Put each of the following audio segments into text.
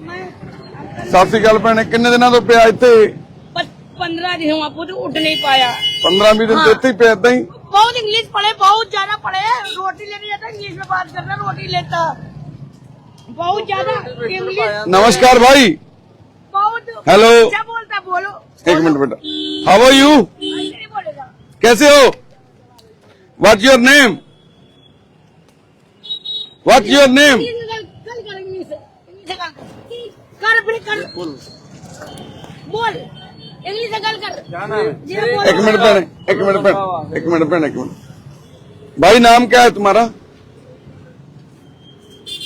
मैं ਸਤਿ ਸ਼੍ਰੀ ਅਕਾਲ ਭੈਣੇ ਕਿੰਨੇ ਦਿਨਾਂ ਤੋਂ ਪਿਆ ਇੱਥੇ पंद्रह दिन हुआ खुद उठ नहीं पाया 15 20 ਦਿਨ ਤੋਂ ਇੱਥੇ ਹੀ ਪਿਆ ਏਦਾਂ ਹੀ बहुत इंग्लिश पढ़े बहुत ज्यादा पढ़े रोटी लेने जाता इंग्लिश में बात करना रोटी लेता बहुत ज्यादा इंग्लिश नमस्कार भाई बहुत हेलो। क्या बोलता बोलो एक मिनट बेटा हाउ आर यू ऐसे नहीं बोलेगा कैसे हो what your name what your name कर कर फिर कर बोल इंग्लिश से गल कर ये बोल। एक मिनट भैन एक मिनट भैन एक मिनट भैन एक मिनट भाई नाम क्या है तुम्हारा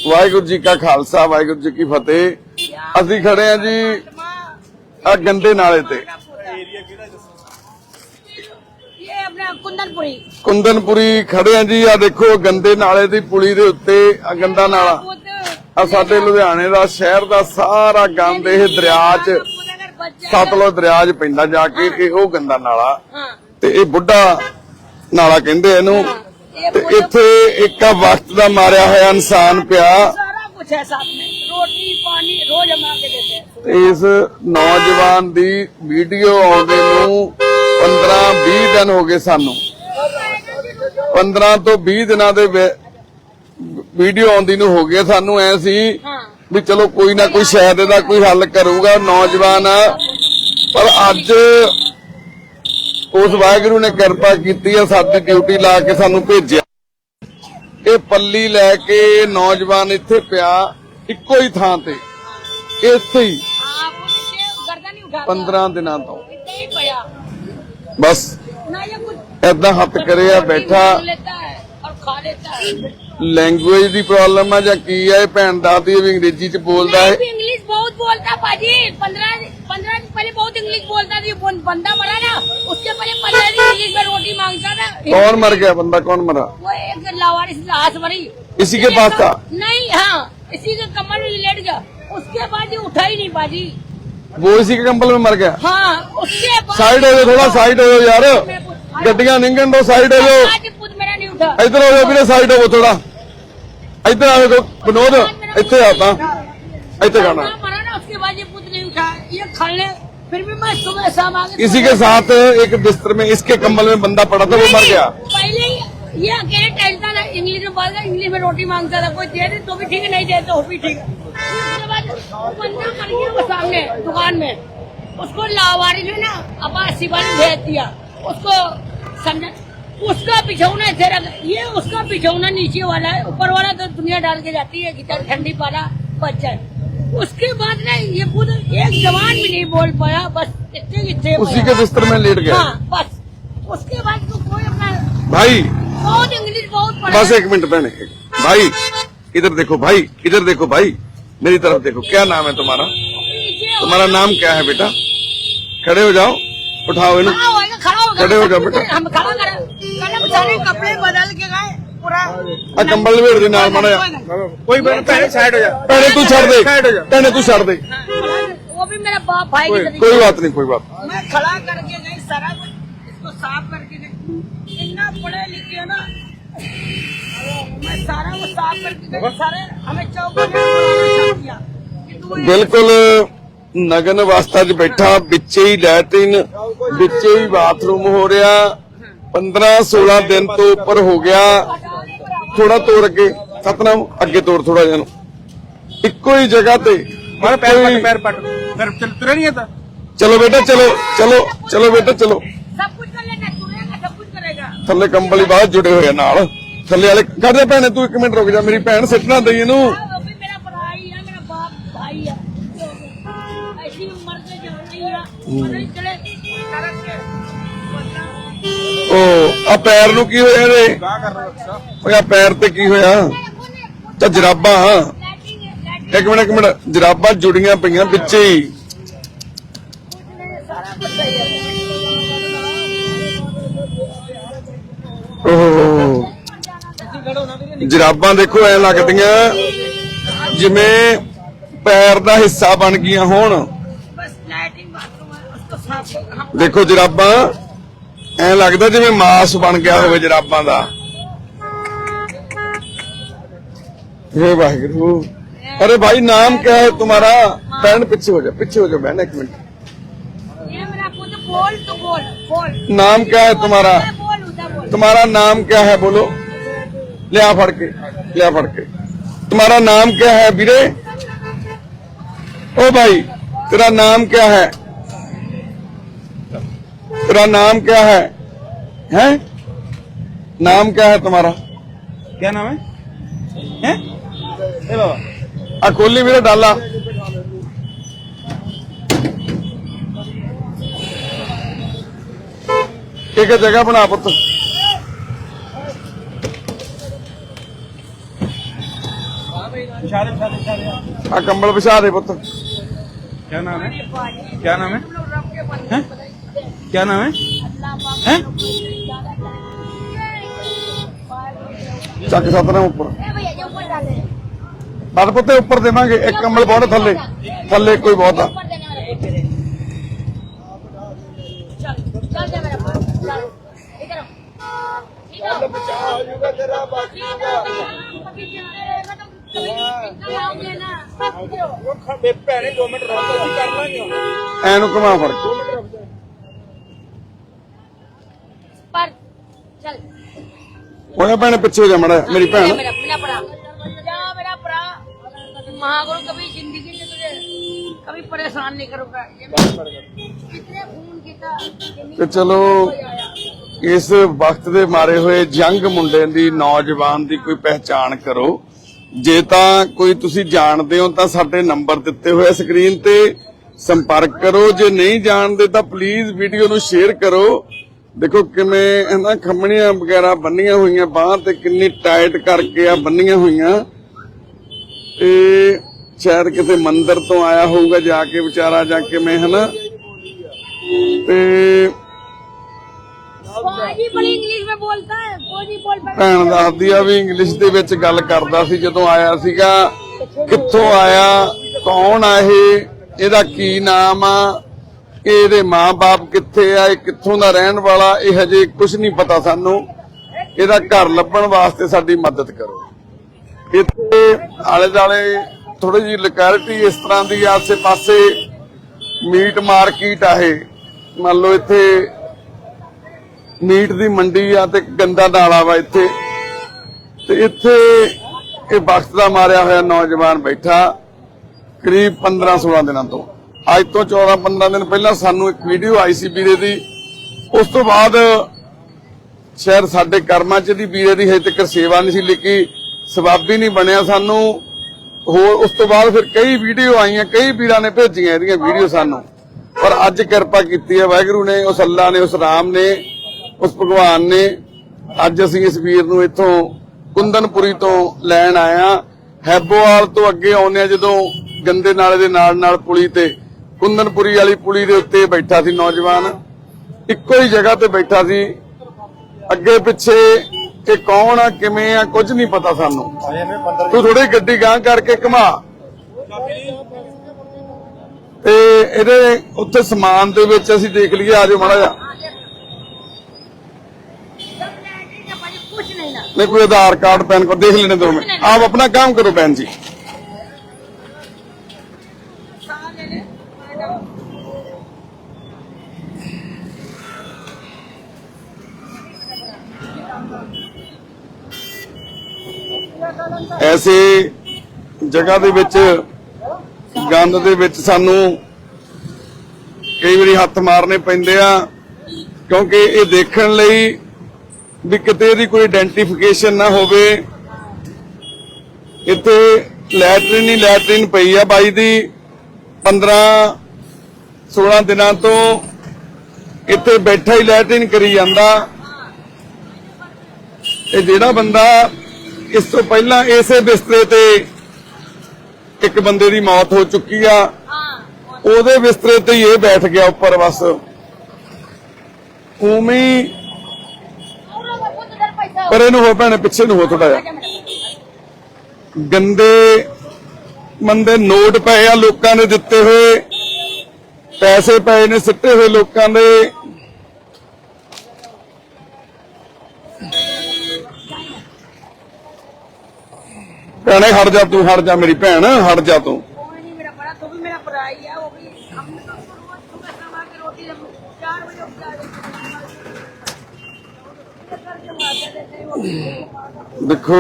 ਵਾਹਿਗੁਰੂ ਜੀ ਕਾ ਖਾਲਸਾ ਵਾਹਿਗੁਰੂ ਜੀ ਕੀ ਫਤਿਹ ਅਸੀਂ ਖੜੇ ਆ ਜੀ ਆ ਗੰਦੇ ਨਾਲੇ ਤੇ ये अपना कुंदनपुरी ਕੁੰਦਨਪੁਰੀ ਖੜੇ ਆ ਜੀ ਆ ਦੇਖੋ ਗੰਦੇ ਨਾਲੇ ਦੀ ਪੁਲੀ ਦੇ ਉੱਤੇ ਆ ਗੰਦਾ ਨਾਲਾ ਆ ਸਾਡੇ ਲੁਧਿਆਣੇ ਦਾ ਸ਼ਹਿਰ ਦਾ ਸਾਰਾ ਗੰਦ ਇਹ ਦਰਿਆ 'ਚ ਸਤਲੁਜ ਦਰਿਆ 'ਚ ਪੈਂਦਾ ਜਾ ਕੇ ਤੇ ਉਹ ਗੰਦਾ ਨਾਲਾ। ਤੇ ਇਹ ਬੁੱਢਾ ਨਾਲਾ ਕਹਿੰਦੇ ਇਹਨੂੰ। ਤੇ ਇੱਥੇ ਇੱਕ ਵਕਤ ਦਾ ਮਾਰਿਆ ਹੋਇਆ ਇਨਸਾਨ ਪਿਆ। ਇਸ ਨੌਜਵਾਨ ਦੀ ਵੀਡੀਓ ਆਉਂਦੇ ਨੂੰ 15 20 ਦਿਨ ਹੋ ਗਏ ਸਾਨੂੰ। 15 ਤੋਂ 20 ਦਿਨਾਂ ਦੇ ਵੀਡੀਓ ਆਉਂਦੀ ਨੂੰ ਹੋ ਗਿਆ ਸਾਨੂੰ ਐ ਸੀ ਵੀ ਚਲੋ ਕੋਈ ਨਾ ਕੋਈ ਸ਼ਾਇਦ ਇਹਦਾ ਕੋਈ ਹੱਲ ਕਰੂਗਾ ਨੌਜਵਾਨ ਪਰ ਅੱਜ ਉਸ ਵਾਹਿਗੁਰੂ ਨੇ ਕਿਰਪਾ ਕੀਤੀ ਆ ਸਾਡੀ ਡਿਊਟੀ ਲਾ ਕੇ ਸਾਨੂੰ ਭੇਜਿਆ। ਇਹ ਪੱਲੀ ਲੈ ਕੇ ਨੌਜਵਾਨ ਇੱਥੇ ਪਿਆ ਇੱਕੋ ਹੀ ਥਾਂ ਤੇ। ਇੱਥੇ ਹੀ। 15 ਦਿਨਾਂ ਤੋਂ। ਬਸ। ਐਦਾਂ ਹੱਥ ਕਰਿਆ ਬੈਠਾ। ਲੈਂਗੁਏਜ ਦੀ ਪ੍ਰੋਬਲਮ ਆ ਜਾਂ ਕੀ ਆ ਇਹ ਭੈਣ ਦਾਦੀ ਵੀ ਅੰਗਰੇਜ਼ੀ ਚ ਬੋਲਦਾ मैं ਹੈ भी इंग्लिश बहुत बोलता पाजी पंद्रह पंद्रह दिन पहले बहुत इंग्लिश बोलता थी वो बंदा मरा ना उसके पहले पंद्रह दिन इंग्लिश में रोटी मांगता था कौन मर गया बंदा कौन मरा वो एक लावारिस लाश मरी इसी के पास था नहीं हाँ इसी के कमर में लेट गया उसके बाद ये उठा ही नहीं पाजी वो इसी के कंबल में मर गया हाँ उसके बाद ਸਾਈਡ ਹੋ ਜਾਓ ਥੋੜਾ ਸਾਈਡ ਹੋ ਜਾਓ ਯਾਰ ਗੱਡੀਆਂ ਨਿੰਗਣ ਦੋ ਸਾਈਡ ਹੋ ਜਾਓ आज पुत मेरा नहीं उठा ਇੱਧਰ ਹੋ ਜਾਓ ਵੀਰੇ ਸਾਈਡ ਹੋਵੋ ਥੋੜਾ ਇੱਧਰ ਆਵੇ ਕੋ ਵਿਨੋਦ ਇੱਥੇ ਆ ਤਾਂ ਇੱਥੇ ਖਾਣਾ हाँ, मरा ना उसके बाद ये पुत नहीं उठा ये खाने फिर भी मैं सुबह शाम आगे इसी के साथ एक बिस्तर में इसके कंबल में बंदा पड़ा था वो मर गया पहले ही ये अकेले टहलता था इंग्लिश में बोलता इंग्लिश में रोटी मांगता था कोई दे दे तो भी ठीक है नहीं दे तो भी ठीक है उसके बाद वो बंदा मर गया वो सामने दुकान में उसको लावारी जो है ना अपा शिवा ने भेज दिया उसको समझा उसका बिछौना इधर रख- ये उसका बिछौना नीचे वाला है ऊपर वाला तो दुनिया डाल के जाती है कि ठंडी पाला बच जाए उसके बाद ना ये खुद एक जवान भी नहीं बोल पाया बस इतने इतने उसी के बिस्तर में लेट गया। हाँ बस। उसके बाद तो कोई अपना भाई। बहुत इंग्लिश बहुत बस एक मिनट बहने भाई इधर देखो भाई इधर देखो भाई। मेरी तरफ़ देखो क्या नाम है तुम्हारा? तुम्हारा नाम क्या है बेटा? खड़े हो जाओ। उठाओ इन्हें खड़ा होएगा खड़ा होगा खड़े हो जाओ बेटा। हम खड़ा करें कल हम सारे कपड़े बदल के गए पूरा ਆ ਕੰਬਲ ਵੇੜ ਦੇ ਨਾਲ ਮਾੜਾ ਜਿਹਾ। ਕੋਈ ਭੈਣੇ ਸਾਈਡ ਹੋ ਜਾ ਭੈਣੇ ਤੂੰ ਛੱਡ ਦੇ ਸਾਈਡ ਹੋ ਜਾ ਭੈਣੇ ਤੂੰ ਛੱਡ ਦੇ वो भी मेरा बाप भाई की कोई तरह कोई बात नहीं कोई बात नहीं। मैं खड़ा करके गई सारा कुछ इसको साफ करके गई इतना पढ़े लिखे ना मैं सारा वो साफ करके गई सारे हमें चौक दिया कि तू ये- ਬਿਲਕੁਲ ਨਗਨ ਅਵਸਥਾ 'ਚ ਬੈਠਾ ਵਿੱਚੇ ਹੀ ਲੈਟਰਿਨ ਵਿੱਚੇ ਹੀ ਬਾਥਰੂਮ ਹੋ ਰਿਹਾ। 15 16 ਦਿਨ ਤੋਂ ਉੱਪਰ ਹੋ ਗਿਆ। ਥੋੜਾ ਤੋੜ ਅੱਗੇ ਸਤਨਾਮ ਅੱਗੇ ਤੋੜ ਥੋੜਾ ਜਿਹਾ ਇੱਕੋ ਹੀ ਜਗ੍ਹਾ ਤੇ ਮਰ ਪੈਰ ਪੱਟ ਪੈਰ ਫਿਰ ਚਲ ਤੁਰੇ ਨਹੀਂ ਤਾਂ। ਚਲੋ ਬੇਟਾ ਚਲੋ ਚਲੋ ਚਲੋ ਬੇਟਾ ਚਲੋ। ਸਭ ਕੁਝ ਕਰ ਲੈਣਾ ਤੁਰੇਗਾ ਸਭ ਕੁਝ ਕਰੇਗਾ। ਥੱਲੇ ਕੰਬਲੀ ਬਾਹਰ ਜੁੜੇ ਹੋਏ ਨਾਲ। ਥੱਲੇ ਵਾਲੇ ਕੱਢ ਦੇ ਭੈਣੇ ਤੂੰ ਇੱਕ ਮਿੰਟ ਰੁਕ ਜਾ ਮੇਰੀ ਭੈਣ ਸਿੱਟਣਾ ਦਈ ਇਹਨੂੰ। ਪੈਰ ਨੂੰ ਕੀ ਹੋਇਆ ਰੇ ਓਏ ਪੈਰ ਤੇ ਕੀ ਹੋਇਆ? ਤਾਂ ਜਰਾਬਾਂ ਇੱਕ ਮਿੰਟ ਇੱਕ ਮਿੰਟ, ਜਰਾਬਾਂ ਜੁੜੀਆਂ ਪਈਆਂ ਵਿੱਚੇ ਹੀ। ਜਰਾਬਾਂ ਦੇਖੋ, ਐ ਲੱਗਦੀਆਂ ਜਿਵੇਂ ਪੈਰ ਦਾ ਹਿੱਸਾ ਬਣ ਗਈਆਂ ਹੋਣ। ਦੇਖੋ ਜਰਾਬਾਂ ਐ ਲੱਗਦਾ ਜਿਵੇਂ ਮਾਸ ਬਣ ਗਿਆ ਹੋਵੇ ਜਰਾਬਾਂ ਦਾ ਇਹ ਵਾਹਿਗੁਰੂ अरे भाई नाम क्या है तुम्हारा बहन पीछे हो जा पीछे हो जा बहन एक मिनट ये मेरा खुद बोल तो बोल बोल नाम क्या है तुम्हारा मैं बोल उधर बोल तुम्हारा नाम क्या है बोलो ले आ फड़ के ले आ फड़ के तुम्हारा नाम क्या है वीरे ओ भाई तेरा नाम क्या है तेरा नाम क्या है हैं नाम क्या है तुम्हारा क्या नाम है हैं ए बाबा आ खोली वीरे डाला एक जगह बना पुत्र इशारे इशारे इशारे आ कंबल बिछा दे पुत्र क्या नाम है क्या नाम है हैं क्या नाम है हैं ਚੱਕ ਸਤਨਾ ਉੱਪਰ भैया जो ऊपर डाले ਬਸ ਪੁੱਤੇ ਉੱਪਰ ਦੇਵਾਂਗੇ ਇੱਕ ਕੰਬਲ ਬਹੁਤ ਆ ਥੱਲੇ ਥੱਲੇ ਕੋਈ ਬਹੁਤ ਆ ऊपर देने वाले चल चल जा मेरा पास चल इधर आओ इधर बचा हो जाएगा तेरा बाकी कभी जिंदे रहेगा तो कभी निकल आओगे ना इधर आओ। ਉਹ ਭੈਣੇ 2 ਮਿੰਟ ਰੁਕ ਅਸੀਂ ਕਰ ਲਾਂਗੇ ਐ ਨੂੰ ਘੁਮਾ ਫੜ ਕੇ ਉਹਨੇ ਭੈਣੇ ਪਿੱਛੇ ਹੋ ਜਾ ਮੜਾ ਮੇਰੀ जा ਭੈਣ मेरा मेरा भरा जा मेरा भरा महागुरु कभी जिंदगी में तुझे कभी परेशान नहीं करूंगा ये कितने खून किता ਤੇ ਚਲੋ ਇਸ ਵਕਤ ਦੇ ਮਾਰੇ ਹੋਏ ਜੰਗ ਮੁੰਡੇ ਦੀ ਨੌਜਵਾਨ ਦੀ ਕੋਈ ਪਹਿਚਾਣ ਕਰੋ ਜੇ ਤਾਂ ਕੋਈ ਤੁਸੀਂ ਜਾਣਦੇ ਹੋ ਤਾਂ ਸਾਡੇ ਨੰਬਰ ਦਿੱਤੇ ਹੋਏ ਆ ਸਕਰੀਨ ਤੇ ਸੰਪਰਕ ਕਰੋ ਜੇ ਨਹੀਂ ਜਾਣਦੇ ਤਾਂ ਪਲੀਜ਼ ਵੀਡੀਓ ਨੂੰ ਸ਼ੇਅਰ ਕਰੋ ਦੇਖੋ ਕਿਵੇਂ ਇਹਨਾਂ ਖੰਮਣੀਆਂ ਵਗੈਰਾ ਬੰਨੀਆਂ ਹੋਈਆਂ ਬਾਹਾਂ ਤੇ ਕਿੰਨੀ ਟਾਈਟ ਕਰਕੇ ਆ ਬੰਨੀਆਂ ਹੋਈਆਂ। ਤੇ ਸ਼ਾਇਦ ਕਿਸੇ ਮੰਦਿਰ ਤੋਂ ਆਇਆ ਹੋਊਗਾ ਜਾ ਕੇ ਵਿਚਾਰਾ ਜਾਂ ਕਿਵੇਂ ਹਨਾ। ਤੇ ਭੈਣ ਦੱਸਦੀ ਆ ਵੀ ਇੰਗਲਿਸ਼ ਦੇ ਵਿੱਚ ਗੱਲ ਕਰਦਾ ਸੀ ਜਦੋਂ ਆਇਆ ਸੀਗਾ ਕਿੱਥੋਂ ਆਇਆ ਕੌਣ ਆ ਇਹ ਇਹਦਾ ਕੀ ਨਾਮ ਆ ਇਹਦੇ ਮਾਪੇ ਕਿੱਥੇ ਆ, ਇਹ ਕਿੱਥੋਂ ਦਾ ਰਹਿਣ ਵਾਲਾ, ਇਹ ਹਜੇ ਕੁਝ ਨਹੀਂ ਪਤਾ ਸਾਨੂੰ। ਇਹਦਾ ਘਰ ਲੱਭਣ ਵਾਸਤੇ ਸਾਡੀ ਮਦਦ ਕਰੋ। ਇੱਥੇ ਆਲੇ ਦਾਲੇ ਥੋੜੀ ਜਿਹੀ ਲੋਕੈਲਿਟੀ ਇਸ ਤਰ੍ਹਾਂ ਦੀ ਆਸੇ ਪਾਸੇ ਮੀਟ ਮਾਰਕੀਟ ਆ ਇਹ। ਮੰਨ ਲਓ ਇੱਥੇ ਮੀਟ ਦੀ ਮੰਡੀ ਆ ਤੇ ਗੰਦਾ ਨਾਲਾ ਵਾ ਇੱਥੇ। ਤੇ ਇੱਥੇ ਇਹ ਵਕਤ ਦਾ ਮਾਰਿਆ ਹੋਇਆ ਨੌਜਵਾਨ ਬੈਠਾ, ਕਰੀਬ 15 16 ਦਿਨਾਂ ਤੋਂ। ਅੱਜ ਤੋਂ 14 15 ਦਿਨ ਪਹਿਲਾਂ ਸਾਨੂੰ ਇੱਕ ਵੀਡੀਓ ਆਈ ਸੀ ਵੀਰੇ ਦੀ। ਉਸ ਤੋਂ ਬਾਅਦ ਸ਼ਾਇਦ ਸਾਡੇ ਕਰਮਾਂ ਚ ਦੀ ਵੀਰੇ ਦੀ ਹਜੇ ਤੱਕ ਸੇਵਾ ਨਹੀਂ ਸੀ ਲਿਖੀ ਸਵਾਬੀ ਨਹੀਂ ਬਣਿਆ ਸਾਨੂੰ। ਹੋਰ ਉਸ ਤੋਂ ਬਾਅਦ ਫਿਰ ਕਈ ਵੀਡੀਓ ਆਈਆਂ, ਕਈ ਵੀਰਾਂ ਨੇ ਭੇਜੀਆਂ ਇਹਦੀਆਂ ਵੀਡੀਓ ਸਾਨੂੰ। ਪਰ ਅੱਜ ਕਿਰਪਾ ਕੀਤੀ ਹੈ, ਵਾਹਿਗੁਰੂ ਨੇ, ਉਸ ਅੱਲਾ ਨੇ, ਉਸ ਰਾਮ ਨੇ, ਉਸ ਭਗਵਾਨ ਨੇ। ਅੱਜ ਅਸੀਂ ਇਸ ਵੀਰ ਨੂੰ ਇੱਥੋਂ ਕੁੰਦਨਪੁਰੀ ਤੋਂ ਲੈਣ ਆਇਆ। ਹੈਬੋਵਾਲ ਤੋਂ ਅੱਗੇ ਆਉਂਦੇ ਆ ਜਦੋਂ ਗੰਦੇ ਨਾਲੇ ਦੇ ਨਾਲ ਨਾਲ ਪੁਲੀ ਤੇ ਕੁੰਦਨਪੁਰੀ ਵਾਲੀ ਪੁਲੀ ਦੇ ਉੱਤੇ ਬੈਠਾ ਸੀ ਨੌਜਵਾਨ। ਇੱਕੋ ਹੀ ਜਗ੍ਹਾ ਤੇ ਬੈਠਾ ਸੀ। ਅੱਗੇ ਪਿੱਛੇ ਕਿ ਕੌਣ ਆ ਕਿਵੇਂ ਆ ਕੁਝ ਨਹੀਂ ਪਤਾ ਸਾਨੂੰ। ਤੂੰ ਥੋੜੀ ਗੱਡੀ ਗਾਂ ਕਰਕੇ ਘੁਮਾ। ਤੇ ਇਹਦੇ ਉੱਥੇ ਸਮਾਨ ਦੇ ਵਿੱਚ ਅਸੀਂ ਦੇਖ ਲਈਏ ਆਜੋ ਮਾੜਾ ਜਾ ਮੈਂ ਕੋਈ ਆਧਾਰ ਕਾਰਡ ਪੈਨ ਕੋ ਦੇਖ ਲੈਣੇ ਦੋ ਮਿੰਟ ਆਪ ਆਪਣਾ ਕੰਮ ਕਰੋ ਪੈਨ ਜੀ। ਜਗ੍ਹਾ ਦੇ ਵਿੱਚ, ਗੰਦ ਦੇ ਵਿੱਚ ਸਾਨੂੰ ਕਈ ਵਾਰੀ ਹੱਥ ਮਾਰਨੇ ਪੈਂਦੇ ਆ, ਕਿਉਂਕਿ ਇਹ ਦੇਖਣ ਲਈ ਵੀ ਕਿਤੇ ਇਹਦੀ ਕੋਈ ਆਇਡੈਂਟੀਫਿਕੇਸ਼ਨ ਨਾ ਹੋਵੇ। ਇੱਥੇ ਲੈਟਰਿਨ ਹੀ ਲੈਟਰਿਨ ਪਈ ਆ ਬਾਈ ਦੀ। 15 16 ਦਿਨਾਂ ਤੋਂ ਇੱਥੇ ਬੈਠਾ ਹੀ ਲੈਟਰਿਨ ਕਰੀ ਜਾਂਦਾ। ਇਹ ਜਿਹੜਾ ਬੰਦਾ ਇਸ ਤੋਂ ਪਹਿਲਾਂ ਇਸੇ ਬਿਸਤਰੇ ਤੇ ਇੱਕ ਬੰਦੇ ਦੀ ਮੌਤ ਹੋ ਚੁੱਕੀ ਆ। ਉਹਦੇ ਬਿਸਤਰੇ ਤੇ ਹੀ ਇਹ ਬੈਠ ਗਿਆ ਉੱਪਰ ਬਸ। ਉਵੇਂ ਪਰ ਇਹਨੂੰ ਹੋ ਭੈਣੇ, ਪਿੱਛੇ ਨੂੰ ਹੋ ਥੋੜਾ ਜਿਹਾ। ਗੰਦੇ ਮੰਦੇ ਨੋਟ ਪਏ ਆ ਲੋਕਾਂ ਨੇ ਦਿੱਤੇ ਹੋਏ। ਪੈਸੇ ਪਏ ਨੇ, ਸਿੱਟੇ ਹੋਏ ਲੋਕਾਂ ਦੇ। ਭੈਣੇ ਹਟ ਜਾ ਤੂੰ ਹਟ ਜਾ ਮੇਰੀ ਭੈਣ ਹਟ ਜਾ ਤੂੰ। ਦੇਖੋ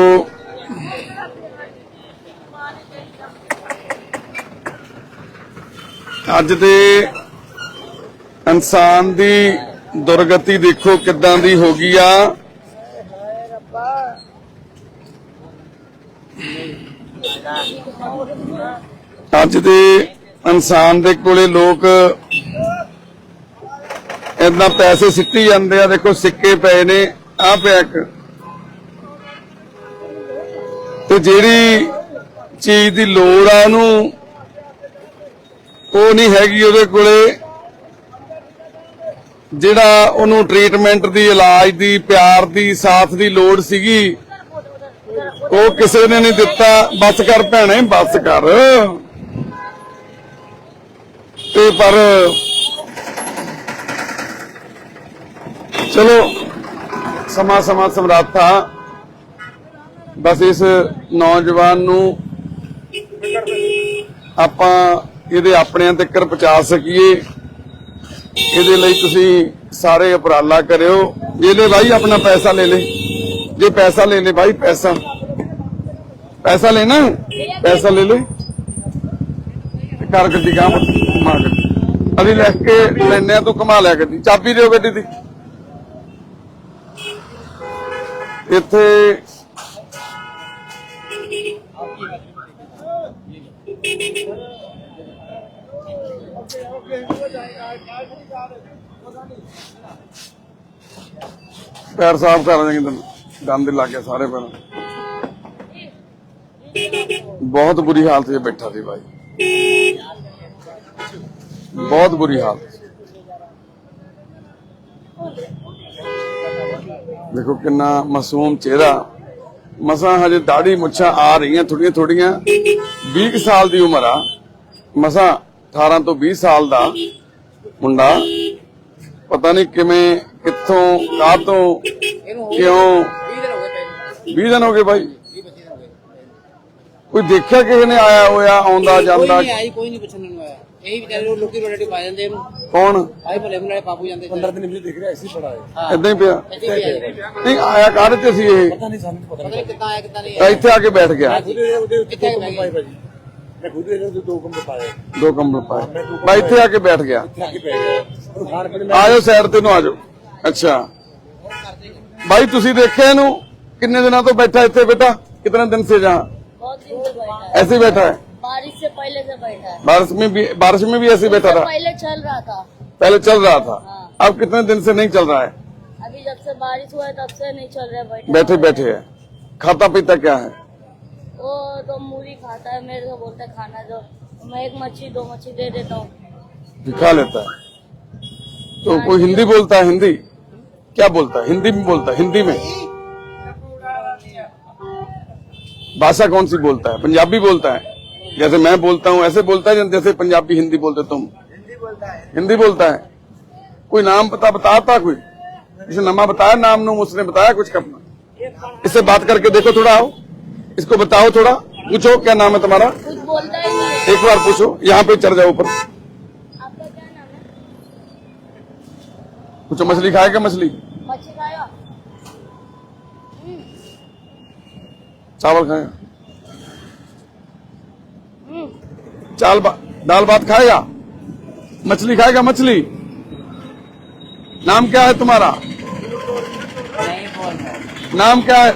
ਅੱਜ ਦੇ ਇਨਸਾਨ ਦੀ ਦੁਰਗਤੀ ਦੇਖੋ ਕਿੱਦਾਂ ਦੀ ਹੋ ਗਈ ਆ। ਅੱਜ ਦੇ ਇਨਸਾਨ ਦੇ ਕੋਲੇ ਲੋਕ ਇਦਾਂ ਪੈਸੇ ਸਿੱਟੀ ਜਾਂਦੇ ਆ, ਦੇਖੋ ਸਿੱਕੇ ਪਏ ਨੇ ਆ ਪਿਆ ਤੇ ਜਿਹੜੀ ਚੀਜ਼ ਦੀ ਲੋੜ ਆ ਉਹਨੂੰ, ਉਹ ਨਹੀਂ ਹੈਗੀ ਉਹਦੇ ਕੋਲੇ। ਜਿਹੜਾ ਉਹਨੂੰ ਟ੍ਰੀਟਮੈਂਟ ਦੀ, ਇਲਾਜ ਦੀ, ਪਿਆਰ ਦੀ, ਸਾਥ ਦੀ ਲੋੜ ਸੀਗੀ ਉਹ ਕਿਸੇ ਨੇ ਨਹੀਂ ਦਿੱਤਾ। ਬਸ ਕਰ ਭੈਣੇ, ਬਸ ਕਰ। ਤੇ ਪਰ ਚਲੋ, ਸਮਾਂ ਸਮਾਂ ਸਮਰਾਥਾ ਬਸ ਇਸ ਨੌਜਵਾਨ ਨੂੰ ਆਪਾਂ ਇਹਦੇ ਆਪਣਿਆਂ ਤੱਕ ਪਹੁੰਚਾ ਸਕੀਏ। ਇਹਦੇ ਲਈ ਤੁਸੀਂ ਸਾਰੇ ਉਪਰਾਲਾ ਕਰਿਓ। ਇਹ ਲੈ ਭਾਈ ਆਪਣਾ ਪੈਸਾ ਲੈ ਲੈ। ਜੇ ਪੈਸਾ ਲੈ ਲੈ ਭਾਈ ਪੈਸਾ। ਪੈਸਾ ਲੈਣਾ ਪੈਸਾ ਲੈ ਲੈ ਤੇ ਕਰ ਗੱਡੀ ਗਾਂ ਗੱਡੀ। ਅਸੀਂ ਲੈ ਕੇ ਲੈਨੇ ਆ ਤੂੰ ਕਮਾ ਲਿਆ ਗੱਡੀ। ਚਾਬੀ ਦਿਓ ਗੱਡੀ ਦੀ। ਇੱਥੇ ਪੈਰ ਸਾਫ਼ ਕਰ ਦੇਂਗੇ ਤੈਨੂੰ। ਗੰਦ ਲੱਗ ਗਿਆ ਸਾਰੇ ਪੈਰ। ਬਹੁਤ ਬੁਰੀ ਹਾਲਤ 'ਚ ਬੈਠਾ ਸੀ ਭਾਈ। ਬਹੁਤ ਬੁਰੀ ਹਾਲਤ। ਦੇਖੋ ਕਿੰਨਾ ਮਾਸੂਮ ਚਿਹਰਾ। ਮਸਾਂ ਹਜੇ ਦਾੜੀ ਮੁੱਛਾਂ ਆ ਰਹੀਆਂ ਥੋੜੀਆਂ ਥੋੜੀਆਂ 20 ਕੁ ਸਾਲ ਦੀ ਉਮਰ ਆ। ਮਸਾਂ 18 ਤੋਂ 20 ਸਾਲ ਦਾ ਮੁੰਡਾ। ਪਤਾ ਨਹੀਂ ਕਿਵੇਂ, ਕਿੱਥੋਂ, ਕਾਹਤੋਂ, ਕਿਉਂ। 20 ਦਿਨ ਹੋ ਗਏ ਭਾਈ। ਕੋਈ ਦੇਖਿਆ ਕਿਸੇ ਨੇ ਆਇਆ ਹੋਇਆ ਆਉਂਦਾ ਜਾਂਦਾ? ਕੋਈ ਨਹੀਂ ਆਈ ਕੋਈ ਨਹੀਂ ਪੁੱਛਣ ਨੂੰ ਆਇਆ। ਇਹੀ ਵਿਚਾਰੇ ਲੋਕੀ ਰੋਟੀ ਪਾ ਜਾਂਦੇ ਇਹਨੂੰ। ਕੌਣ? ਆਏ ਭਲੇ ਮੁੰਡੇ ਪਾਪੂ ਜਾਂਦੇ 15 ਦਿਨ ਵੀ ਦੇਖ ਰਿਹਾ ਐਸੀ ਪੜਾ ਹੈ। ਹੀ ਪਿਆ? ਨਹੀਂ ਆਇਆ ਕਾਹਦੇ ਤੇ ਸੀ ਇਹ? ਪਤਾ ਨਹੀਂ ਸਾਨੂੰ ਪਤਾ ਨਹੀਂ ਕਿੱਦਾਂ ਆਇਆ ਕਿੱਦਾਂ ਨਹੀਂ ਆਇਆ। ਇੱਥੇ ਆ ਕੇ ਬੈਠ ਗਿਆ। ਉਹਦੇ ਉਹਦੇ ਉੱਤੇ ਦੋ ਕੰਬਲ ਪਾਏ ਮੈਂ ਖੁਦ ਇਹਨਾਂ ਦੇ ਦੋ ਕੰਬਲ ਪਾਏ। ਦੋ ਕੰਬਲ ਪਾਏ। ਮੈਂ ਇੱਥੇ ਆ ਕੇ ਬੈਠ ਗਿਆ। ਆਜੋ ਸਾਈਡ ਤੇ ਨੂੰ ਆਜੋ। ਅੱਛਾ। ਭਾਈ ਤੁਸੀਂ ਦੇਖਿਆ ਇਹਨੂੰ? ਕਿੰਨੇ ਦਿਨਾਂ ਤੋਂ ਬੈਠਾ ਇੱਥੇ ਬੇਟਾ? ਕਿਤਨੇ ਦਿਨ ਸੇ ਜਾ ऐसे बैठा है? बारिश से पहले से बैठा है। बारिश में भी बारिश में भी ऐसे बैठा था? पहले चल रहा था। पहले चल रहा था? हाँ। अब कितने दिन से नहीं चल रहा है? अभी जब से बारिश हुआ है तब से नहीं चल रहा है बैठे बैठे है। खाता पीता क्या है? वो तो मूली खाता है मेरे को बोलता है खाना दो। मैं एक मच्छी दो मच्छी दे देता हूँ। खा लेता है। तो कोई हिंदी बोलता है हिंदी? क्या बोलता है? हिंदी में बोलता है हिंदी में। भाषा कौन सी बोलता है? पंजाबी बोलता है। जैसे मैं बोलता हूँ ऐसे बोलता है जैसे पंजाबी हिंदी बोलते तुम। हिंदी बोलता है। कोई नाम पता बताता कोई? इसे नमा बताया नाम नूम उसने बताया कुछ अपना इससे बात करके देखो थोड़ा आओ। इसको बताओ थोड़ा। पूछो क्या नाम है तुम्हारा? कुछ बोलता ही है एक बार पूछो। यहाँ पे चढ़ जाओ ऊपर। आपका क्या नाम है? पूछो मछली खाएगा मछली? चावल खाएगा हम्म, चाल बा, दाल भात खाएगा? मछली खाएगा मछली? नाम क्या है तुम्हारा? नाम क्या है?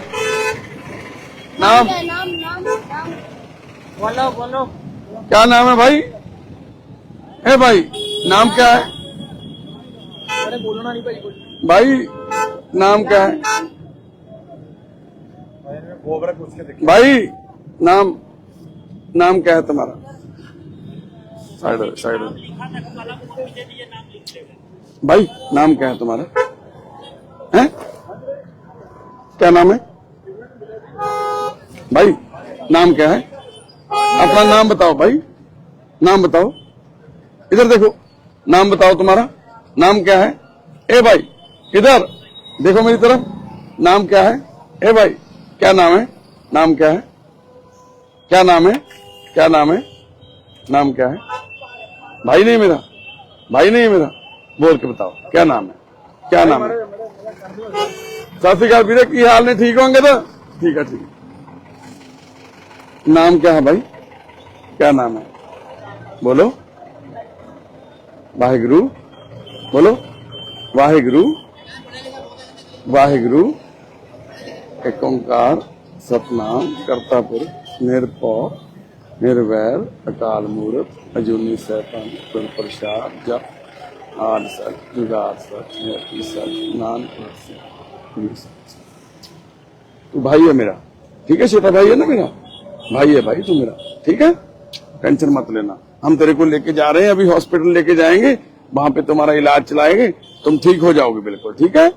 नाम? नाम नाम नाम बोलो बोलो। क्या नाम है भाई? ए भाई नाम क्या है? अरे बोलना नहीं भाई भाई नाम क्या है? के देखिए भाई नाम नाम क्या है तुम्हारा? साइड साइड भाई नाम क्या है तुम्हारा? हैं? क्या नाम है? भाई नाम क्या है? अपना नाम बताओ भाई। नाम बताओ। इधर देखो नाम बताओ तुम्हारा। नाम क्या है? ए भाई इधर। देखो मेरी तरफ़। नाम क्या है? ए भाई क्या नाम है? नाम क्या है? क्या नाम है? क्या नाम है? नाम क्या है? भाई नहीं मेरा। भाई नहीं मेरा। बोल के बताओ, क्या नाम है? क्या नाम है? सत श्रीकाल भीरे की हाल नहीं? ठीक होंगे तो? ठीक है ठीक है। नाम क्या है भाई? क्या नाम है? बोलो। वाहेगुरु। बोलो। वाहेगुरु। वाहिगुरु। एकंकार, सतनाम, करतापुर निरपौ निर्वैर अकाल मूर्त अजूनी सैतन गुर प्रसाद जप, आदि सत जुगाद सत निरपी सत नान तू भाई है मेरा। ठीक है श्वेता भाई है ना मेरा? भाई है भाई, तू मेरा। ठीक है? टेंशन मत लेना। हम तेरे को लेके जा रहे हैं, अभी हॉस्पिटल लेके जाएँगे, वहाँ पे तुम्हारा इलाज चलाएँगे, तुम ठीक हो जाओगे बिल्कुल। ठीक है?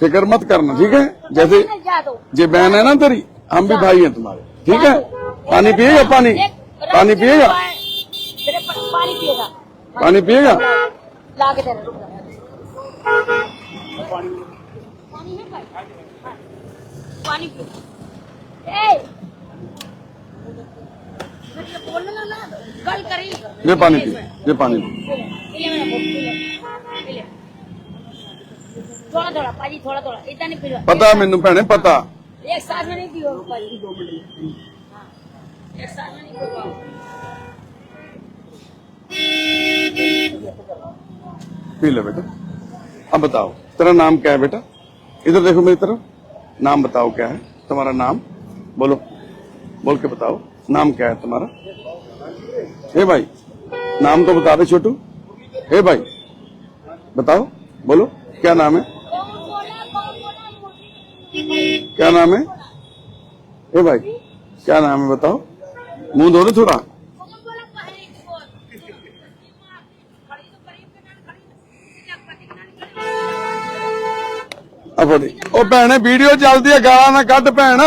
फ़िक्र मत करना ठीक है? जैसे जा ये बहन है ना तेरी हम भी भाई हैं तुम्हारे ठीक है? पानी पिएगा पानी? पानी पिएगा? पानी पिएगा। पानी पिएगा। पानी ये पानी पी ये पानी पी थोड़ा थोड़ा पाजी थोड़ा थोड़ा इतना नहीं पी पता ਮੈਨੂੰ ਭੈਣੇ ਪਤਾ एक साथ में नहीं पियो पाजी दो मिनट एक साथ में नहीं पियो पी ले बेटा अब बताओ तेरा नाम क्या है बेटा इधर देखो मेरी तरफ नाम बताओ क्या है तुम्हारा नाम बोलो बोल के बताओ नाम क्या है तुम्हारा हे भाई नाम तो बता दे छोटू हे भाई बताओ बोलो क्या नाम है क्या नाम है हे भाई क्या नाम है बताओ मुंह धो दो थोड़ा कौन बोला पहले बोल खड़ी तो करीब के ना खड़ी क्या पति के ना खड़ी ਆ ਫੜੀ ਉਹ ਭੈਣੇ ਵੀਡੀਓ ਚੱਲਦੀ ਹੈ ਗਾਲਾਂ ਨਾ ਕੱਢ ਭੈਣ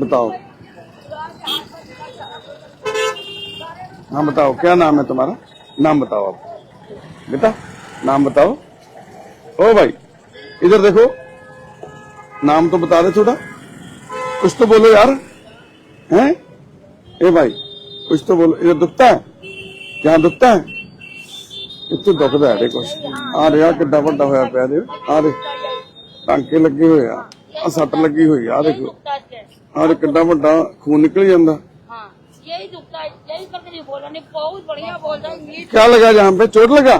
बताओ हाँ बताओ क्या नाम है तुम्हारा नाम बताओ आप बेटा नाम बताओ ओ भाई इधर देखो नाम तो बता दे थोड़ा कुछ तो बोलो यार हैं ए भाई कुछ तो बोलो इधर दुखता है यहाँ दुखता है ਇੱਥੇ ਦੁਖਦਾ ਹੈ ਕੁਛ ਆ ਰਿਹਾ ਕਿੱਡਾ ਵੱਡਾ ਹੋਇਆ ਪਿਆ ਦੇ ਆ ਦੇ ਟਾਂਕੇ ਲੱਗੇ ਹੋਏ ਆ ਆ ਸੱਟ ਲੱਗੀ ਹੋਈ ਆ ਦੇਖੋ दुखता है ਆ ਦੇ ਕਿੱਡਾ ਵੱਡਾ ਖੂਨ ਨਿਕਲ ਜਾਂਦਾ हाँ यही दुखता है यही करके नहीं बोल रहा नहीं बहुत बढ़िया बोल रहा है इंग्लिश क्या लगा जहाँ पे चोट लगा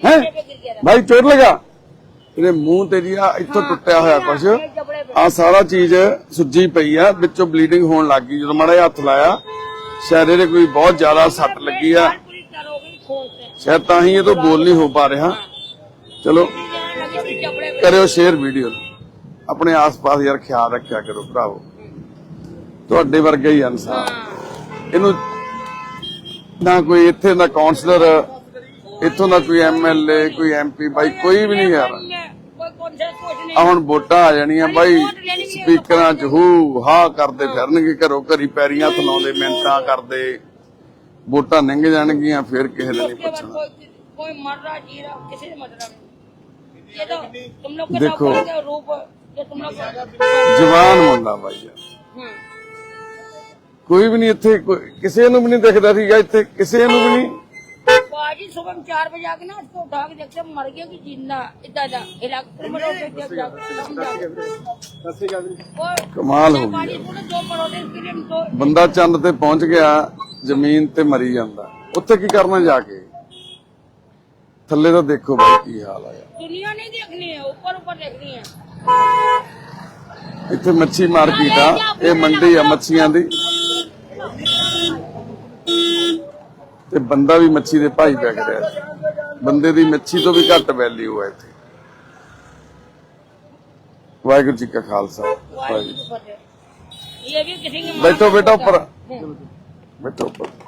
है पे गिर गया भाई चोट लगा ਤੇਰੇ ਮੂੰਹ ਤੇਰੀ ਆ ਇੱਥੋਂ ਟੁੱਟਿਆ ਹੋਇਆ ਕੁਛ जबड़े पे ਆ ਸਾਰਾ ਚੀਜ਼ ਸੁੱਜੀ ਪਈ ਆ ਵਿੱਚੋਂ ਬਲੀਡਿੰਗ ਹੋਣ ਲੱਗ ਗਈ ਜਦੋਂ ਮਾੜਾ ਜਿਹਾ ਹੱਥ ਲਾਇਆ ਸ਼ਾਇਦ ਇਹਦੇ ਕੋਈ ਬਹੁਤ ਜ਼ਿਆਦਾ ਸੱਟ ਲੱਗੀ ਆ पूरी तरह हो गई खून से ਸ਼ਾਇਦ ਤਾਂ ਹੀ ਇਹ ਤੋਂ ਬੋਲ ਨਹੀਂ ਹੋ ਪਾ ਰਿਹਾ ਚਲੋ यहाँ लगी थी जबड़े पे ਕਰਿਓ ਸ਼ੇਅਰ ਵੀਡੀਓ ਆਪਣੇ ਆਸ-ਪਾਸ ਯਾਰ ਖਿਆਲ ਰੱਖਿਆ ਕਰੋ ਭਰਾਵੋ ਤੁਹਾਡੇ ਵਰਗਾ ਹੀ ਆ ਇਨਸਾਨ ਇਹਨੂੰ ਨਾ ਕੋਈ ਇੱਥੇ ਦਾ ਕਾਉਂਸਲਰ ਇੱਥੋਂ ਦਾ ਕੋਈ ਐਮਐਲਏ ਕੋਈ ਐਮਪੀ ਬਾਈ ਕੋਈ ਵੀ ਨਹੀਂ ਆ ਹੁਣ ਵੋਟਾਂ ਆ ਜਾਣੀਆਂ ਬਾਈ, ਸਪੀਕਰਾਂ 'ਚ ਹੂ ਹਾ ਕਰਦੇ ਫਿਰਨਗੇ, ਘਰੋਂ ਘਰੀ ਪੈਰੀਆਂ ਥਲਾਉਂਦੇ ਮਿੰਤਾ ਕਰਦੇ। ਵੋਟਾਂ ਲੰਘ ਜਾਣਗੀਆਂ, ਫਿਰ ਕਿਸੇ ਨੇ ਨਹੀਂ ਪੁੱਛਣਾ। ਕੋਈ ਮਰ ਰਿਹਾ ਜੀ ਕਿਸੇ ਦੇ ਮਤਲਬ ਇਹ ਤਾਂ ਤੁਮ ਲੋਗ ਦਾ ਰੂਪ ਇਹ ਤੁਮ ਲੋਗ ਜਵਾਨ ਮੁੰਡਾ ਬਾਈ ਯਾਰ। ਕੋਈ ਵੀ ਨਹੀਂ ਇੱਥੇ ਕੋਈ- ਕਿਸੇ ਨੂੰ ਵੀ ਨਹੀਂ ਦਿਖਦਾ ਸੀਗਾ ਇੱਥੇ ਕਿਸੇ ਨੂੰ ਵੀ ਨਹੀਂ बाजी सुबह में चार बजे आके ना उसको उठा के देखते हैं, मर गया कि जिंदा इतना इतना हिला के मरो के देख जाके हम जाके वो ਕਮਾਲ ਹੋ ਗਈ बाजी बोले दो परोठे के लिए दो ਬੰਦਾ ਚੰਦ ਤੇ ਪਹੁੰਚ ਗਿਆ ਜ਼ਮੀਨ ਤੇ ਮਰੀ ਜਾਂਦਾ ਉੱਥੇ ਕੀ ਕਰਨਾ ਜਾ ਕੇ ਥੱਲੇ ਤਾਂ ਦੇਖੋ ਬਾਈ ਕੀ ਹਾਲ ਆ ਯਾਰ दुनिया नहीं देखनी है ऊपर ऊपर देखनी है ਇੱਥੇ ਮੱਛੀ ਮਾਰਕੀਟ ਆ ਇਹ ਮੰਡੀ ਆ ਮੱਛੀਆਂ ਦੀ ਤੇ ਬੰਦਾ ਵੀ ਮੱਛੀ ਦੇ ਭਾਈ ਪੈ ਗਿਆ। ਬੰਦੇ ਦੀ ਮੱਛੀ ਤੋਂ ਵੀ ਘੱਟ ਵੈਲਿਊ ਹੈ ਇੱਥੇ। ਵਾਹਿਗੁਰੂ ਜੀ ਕਾ ਖਾਲਸਾ ਵਾਹਿਗੁਰੂ ਜੀ ਇਹ ਵੀ ਕਿਸੇ ਨੂੰ ਬੈਠੋ ਬੇਟਾ ਉੱਪਰ ਬੈਠੋ ਉੱਪਰ।